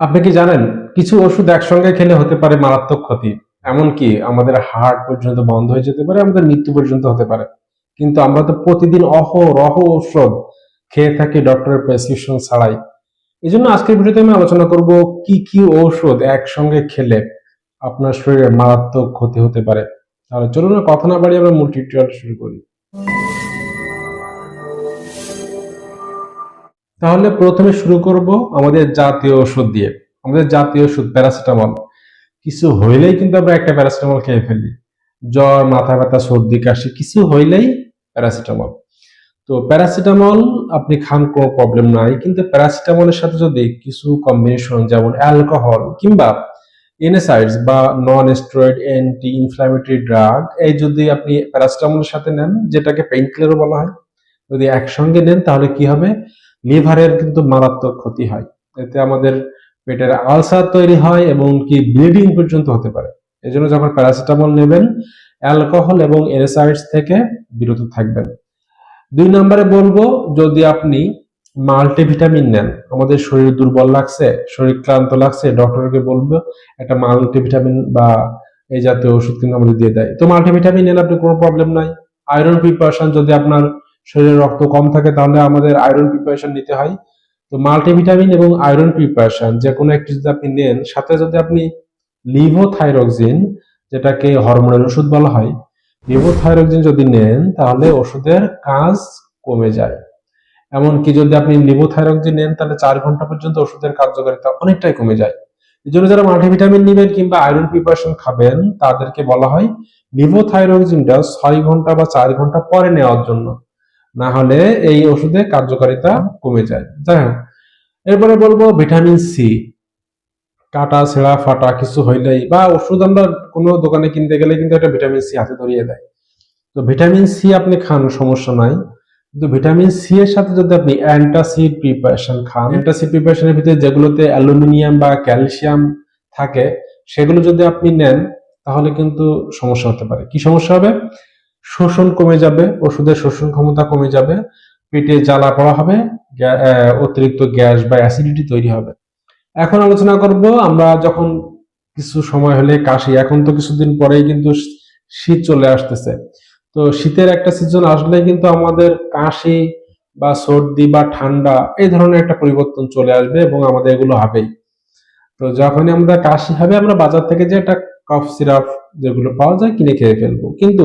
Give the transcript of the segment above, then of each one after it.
আপনি কি জানেন, কিছু ওষুধ একসঙ্গে খেলে হতে পারে মারাত্মক ক্ষতি। এমনকি আমাদের হার্ট পর্যন্ত বন্ধ হয়ে যেতে পারে, আমাদের মৃত্যু পর্যন্ত হতে পারে। কিন্তু আমরা তো প্রতিদিন অহরহ ঔষধ খেয়ে থাকি ডক্টরের প্রেসক্রিপশন ছাড়াই। এই জন্য আজকের ভিডিওতে আমি আলোচনা করব কি কি ঔষধ একসঙ্গে খেলে আপনার শরীরে মারাত্মক ক্ষতি হতে পারে। তাহলে চলুন কথা না বাড়িয়ে আমরা মূল টিউটোরিয়াল শুরু করি। তাহলে প্রথমে শুরু করব আমাদের জাতীয় ওষুধ দিয়ে। আমাদের জাতীয় ওষুধ, প্যারাসিটামল। কিছু হইলেই কিন্তু আমরা একটা প্যারাসিটামল খেয়ে ফেলি। জ্বর, মাথা ব্যথা, সর্দি, কাশি, কিছু হইলেই প্যারাসিটামল। তো প্যারাসিটামল আপনি খান, কোনো প্রবলেম নাই। কিন্তু প্যারাসিটামলের সাথে যদি কিছু কম্বিনেশন যেমন অ্যালকোহল কিংবা এনএসাইডস বা non steroid anti inflammatory drug এই যদি আপনি প্যারাসিটামলের সাথে নেন, যেটাকে পেইন কিলারও বলা হয়, যদি একসঙ্গে নেন, তাহলে কি হবে? লিভারের কিন্তু মারাত্মক ক্ষতি হয়। এতে আমাদের পেটের আলসার তৈরি হয় এবং কি ব্লিডিং পর্যন্ত হতে পারে। এজন্য যখন প্যারাসিটামল নেবেন, অ্যালকোহল এবং এনএসাইডস থেকে বিরত থাকবেন। দুই নম্বরে বলব, যদি আপনি মাল্টিভিটামিন নেন, আমাদের শরীর দুর্বল লাগছে, শরীর ক্লান্ত লাগছে, ডক্টরকে বলব, একটা মাল্টিভিটামিন বা এই জাতীয় ওষুধ কিন্তু আমাদের দিয়ে দেয়। তো মাল্টিভিটামিন নেন, আপনি কোনো প্রবলেম নাই। আয়রন, প্রিপারেশন যদি আপনার শরীরে রক্ত কম থাকে, তাহলে আমাদের আয়রন প্রিপারেশন নিতে হয়। তো মাল্টিভিটামিন এবং আয়রন প্রিপারেশন যে কোনো একটি যদি আপনি নেন, সাথে যদি আপনি লিভোথাইরক্সিন যেটাকে হরমোনের ওষুধ বলা হয় লিভোথাইরক্সিন যদি নেন, তাহলে ওষুধের কাজ কমে যায়। এমনকি যদি আপনি লিভোথাইরক্সিন নেন, তাহলে চার ঘণ্টা পর্যন্ত ওষুধের কার্যকারিতা অনেকটাই কমে যায়। এই জন্য যারা মাল্টিভিটামিন নেবেন কিংবা আয়রন প্রিপারেশন খাবেন, তাদেরকে বলা হয় লিভোথাইরক্সিনটা ছয় ঘণ্টা বা চার ঘণ্টা পরে নেওয়ার জন্য। না হলে এই ওষুধের কার্যকারিতা কমে যায়। যাই হোক, এরপরে বলব ভিটামিন সি কাটা, ছেঁড়া, ফাটা কিছু হইলেই বা ওষুধ আমরা কোনো দোকানে কিনতে গেলে কিন্তু একটা ভিটামিন সি হাতে ধরিয়ে দেয়। তো ভিটামিন সি আপনি খান, সমস্যা নাই। কিন্তু ভিটামিন সি এর সাথে যদি আপনি অ্যান্টাসিড প্রিপারেশন খান, অ্যান্টাসিড প্রিপারেশনের ভিতরে যেগুলোতে অ্যালুমিনিয়াম বা ক্যালসিয়াম থাকে, সেগুলো যদি আপনি নেন, তাহলে কিন্তু সমস্যা হতে পারে। কি সমস্যা হবে? শোষণ কমে যাবে, ওষুধের শোষণ ক্ষমতা কমে যাবে, পেটে জ্বালা পড়া হবে অতিরিক্ত গ্যাস বা অ্যাসিডিটি তৈরি হবে। এখন আলোচনা করব আমরা যখন কিছু সময় হলে কাশি, এখন তো কিছুদিন পরেই কিন্তু শীত চলে আসতেছে। তো শীতের একটা সিজন আসলে কিন্তু আমাদের কাশি বা সর্দি বা ঠান্ডা এই ধরনের একটা পরিবর্তন চলে আসবে এবং আমাদের এগুলো হবেই। তো যখনই আমাদের কাশি হবে, আমরা বাজার থেকে যে একটা কফ সিরাপ যেগুলো পাওয়া যায় কিনে খেয়ে ফেলব। কিন্তু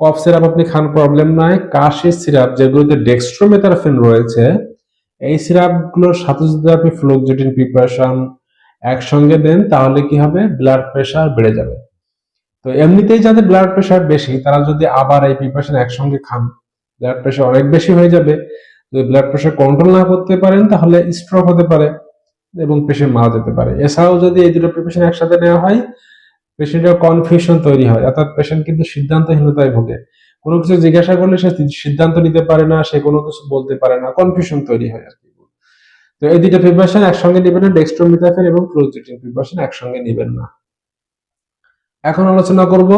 কফ সিরাপ আপনি খান প্রবলেম নাই। কাশির সিরাপ, যেগুলোতে ডেক্সট্রোমেথারফেন রয়েছে, এই সিরাপগুলোর সাথে যদি আপনি ফ্লোকজেটিন প্রিপারেশন একসঙ্গে দেন, তাহলে কি হবে? ব্লাড প্রেশার বেড়ে যাবে। তো এমনিতেই যাদের ব্লাড প্রেশার বেশি, তারা যদি আবার এই প্রিপারেশন একসঙ্গে খান ব্লাড প্রেশার অনেক বেশি হয়ে যাবে। যদি ব্লাড প্রেশার কন্ট্রোল না করতে পারেন, তাহলে স্ট্রোক হতে পারে এবং পেশেন্ট মারা যেতে পারে। এছাড়াও যদি এই দুটো প্রিপারেশন একসাথে নেওয়া হয় পেশেন্টের কনফিউশন তৈরি হয়, অর্থাৎ পেশেন্ট কিন্তু সিদ্ধান্তহীনতায় ভোগে। কোনো কিছু জিজ্ঞাসা করলে সে সিদ্ধান্ত নিতে পারে না, সে কোনো কিছু বলতে পারে না কনফিউশন তৈরি হয় আর কি। তো এই দুটো প্রিপারেশন একসঙ্গে নেবেন না ডেক্সট্রোমিথাফেন এবং ফ্লোজিটিন প্রিপারেশন একসঙ্গে নেবেন না। এখন আলোচনা করব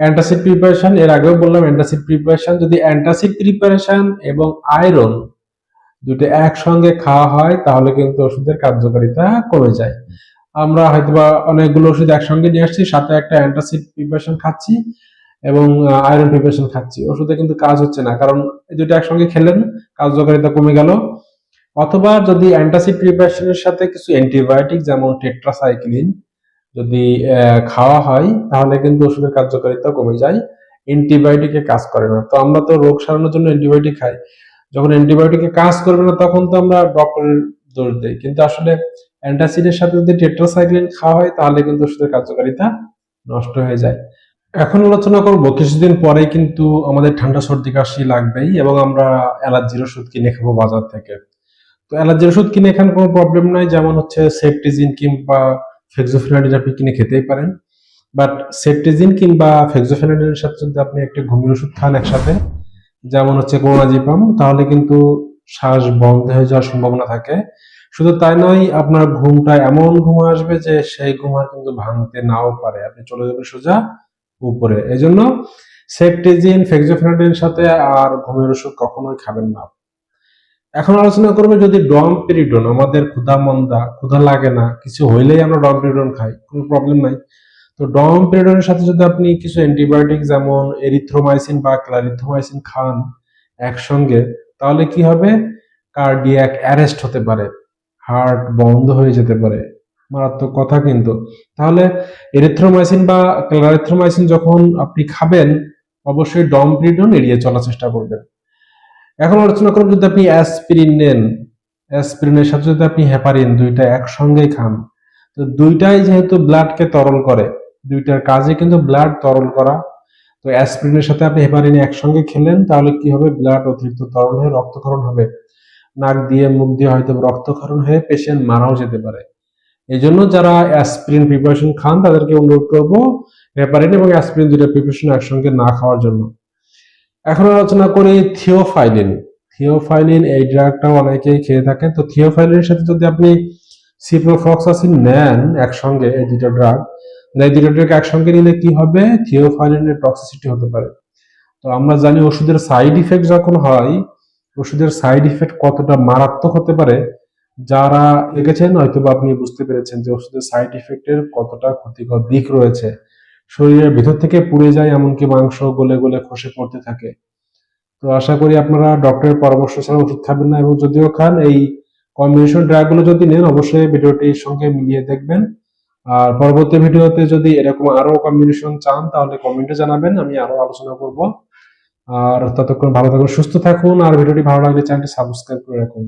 অ্যান্টাসিড প্রিপারেশন এর আগেও বললাম অ্যান্টাসিড প্রিপারেশন যদি অ্যান্টাসিড প্রিপারেশন এবং আয়রন দুটো একসঙ্গে খাওয়া হয়, তাহলে কিন্তু ওষুধের কার্যকারিতা কমে যায়। আমরা হয়তোবা অনেকগুলো ওষুধ একসঙ্গে নিয়ে আসছি, সাথে একটা অ্যান্টাসিড প্রিপারেশন খাচ্ছি এবং আয়রন প্রিপারেশন খাচ্ছি। ওষুধে কিন্তু কাজ হচ্ছে না, কারণ এই দুটো একসঙ্গে খেলেন, কার্যকারিতা কমে গেল। অথবা যদি অ্যান্টাসিড প্রিপারেশনের সাথে কিছু অ্যান্টিবায়োটিক যেমন টেট্রাসাইক্লিন যদি খাওয়া হয়, তাহলে কিন্তু ওষুধের কার্যকারিতা কমে যায় অ্যান্টিবায়োটিকে কাজ করে না। তো আমরা তো রোগ সারানোর জন্য অ্যান্টিবায়োটিক খাই। যখন অ্যান্টিবায়োটিকে কাজ করবে না, তখন তো আমরা ডক্টরের দোষ দিই। কিন্তু আসলে অ্যান্টাসিডের সাথে যদি টেট্রাসাইক্লিন খাওয়া হয়, তাহলে কিন্তু ওষুধের কার্যকারিতা নষ্ট হয়ে যায়। এখন আলোচনা করব, কিছুদিন পরেই কিন্তু আমাদের ঠান্ডা সর্দি কাশি লাগবেই এবং আমরা অ্যালার্জির ওষুধ কিনে খাব বাজার থেকে। তো অ্যালার্জির ওষুধ কিনে খান কোনো প্রবলেম নাই, যেমন হচ্ছে সেফটিজিন কিংবা ফেক্সোফেনাডিন আপনি কিনে খেতেই পারেন। বাট সেফটিজিন কিংবা ফেক্সোফেনাডিনের সাথে যদি আপনি একটা ঘুমের ওষুধ খান একসাথে, যেমন হচ্ছে কোনাজিপাম তাহলে কিন্তু শ্বাস বন্ধ হয়ে যাওয়ার সম্ভাবনা থাকে। শুধু তাই নয়, আপনার ঘুমটা এমন ঘুম আসবে যে সেই ঘুম আর কিন্তু ভাঙতে নাও পারে। আপনি চলে যাবেন সোজা উপরে। এজন্য সেফটিজিন ফেক্সোফেনাডিনের সাথে আর ঘুমের ওষুধ কখনোই খাবেন না। এখন আলোচনা করব যদি ডমপেরিডন, আমাদের ক্ষুধা মন্দা, ক্ষুধা লাগে না, কিছু হইলেই আমরা ডমপেরিডন খাই, কোনো প্রবলেম নাই। তো ডমপেরিডনের সাথে যদি আপনি কিছু অ্যান্টিবায়োটিক যেমন এরিথ্রোমাইসিন বা ক্লারিথ্রোমাইসিন খান একসঙ্গে, তাহলে কি হবে? কার্ডিয়াক অ্যারেস্ট হতে পারে। হার্ট বন্ধ হয়ে যেতে পারে। মারাত্মক কথা কিন্তু। তাহলে এরিথ্রোমাইসিন বা ক্লারিথ্রোমাইসিন যখন আপনি খাবেন, অবশ্যই ডমপেরিডন এড়িয়ে চলার চেষ্টা করবেন। এখন আলোচনা করব যদি আপনি অ্যাসপিরিন নেন। অ্যাসপিরিনের সাথে যদি আপনি হেপারিন দুইটা একসঙ্গেই খান, তো দুইটাই যেহেতু ব্লাডকে তরল করে, দুইটার কাজে কিন্তু ব্লাড তরল করা। তো অ্যাসপিরিনের সাথে আপনি হেপারিন একসঙ্গে খেলেন, তাহলে কি হবে? ব্লাড অতিরিক্ত তরল হয়ে রক্তক্ষরণ হবে। নাক দিয়ে, মুখ দিয়ে হয়তো রক্তক্ষরণ হয়ে পেশেন্ট মারাও যেতে পারে। এই জন্য যারা অ্যাসপিরিন প্রিপারেশন খান, তাদেরকে অনুরোধ করব হেপারিন এবং অ্যাসপিরিন দুইটা প্রিপারেশন একসঙ্গে না খাওয়ার জন্য। এখন আলোচনা করি থিওফাইলিন থিওফাইলিন এই ড্রাগটাও অনেকেই খেয়ে থাকেন। তো থিওফাইলিনের সাথে যদি আপনি সিপ্রোফ্লক্সাসিন নেন একসঙ্গে, এই দুটো ড্রাগ এই দুটো ড্রাগ একসঙ্গে নিলে কি হবে? থিওফাইলিনের টক্সিসিটি হতে পারে। তো আমরা জানি ওষুধের সাইড ইফেক্ট যখন হয় ওষুধের সাইড ইফেক্ট কতটা মারাত্মক হতে পারে, যারা দেখেছেন হয়তো আপনি বুঝতে পেরেছেন যে ওষুধের সাইড ইফেক্টের কতটা ক্ষতিকর দিক রয়েছে। শরীরের ভিতর থেকে পুড়ে যায় এমনকি মাংস গলে গলে খসে পড়তে থাকে। তো আশা করি আপনারা ডক্টরের পরামর্শ ছাড়া ওষুধ খাবেন না এবং যদিও খান, এই কম্বিনেশন ড্রাগগুলো যদি নেন, অবশ্যই ভিডিওটির সঙ্গে মিলিয়ে দেখবেন। আর পরবর্তী ভিডিওতে যদি এরকম আরও কম্বিনেশন চান, তাহলে কমেন্টে জানাবেন, আমি আরও আলোচনা করব। আর ততক্ষণ ভালো থাকুন সুস্থ থাকুন আর ভিডিওটি ভালো লাগলে চ্যানেলটি সাবস্ক্রাইব করে রাখুন।